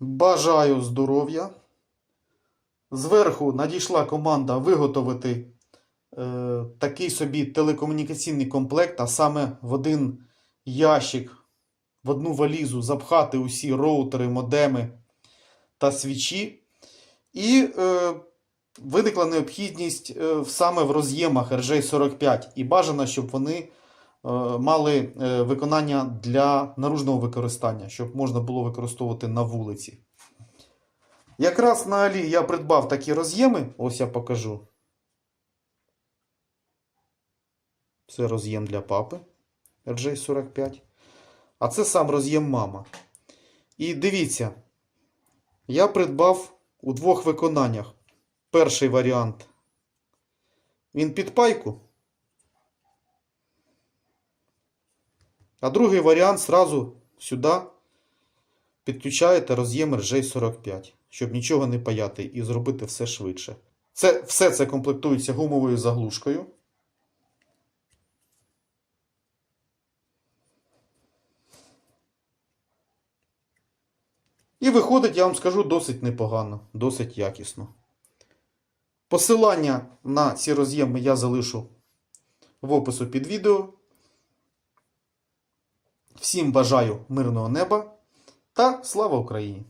Бажаю здоров'я. Зверху надійшла команда виготовити е, такий собі телекомунікаційний комплект, а саме в один ящик, в одну валізу запхати усі роутери, модеми та свічі. І е, виникла необхідність е, саме в роз'ємах RJ45. І бажано, щоб вони мали е, виконання для наружного використання, щоб можна було використовувати на вулиці. Якраз на Алі я придбав такі роз'єми, ось я покажу. Це роз'єм для папи RJ45. А це сам роз'єм мама. І дивіться, я придбав у двох виконаннях. Перший варіант. Він під пайку. А другий варіант зразу сюди підключаєте роз'єм RJ45, щоб нічого не паяти і зробити все швидше. Це, все це комплектується гумовою заглушкою. І виходить, я вам скажу, досить непогано, досить якісно. Посилання на ці роз'єми я залишу в опису під відео. Всім бажаю мирного неба та слава Україні!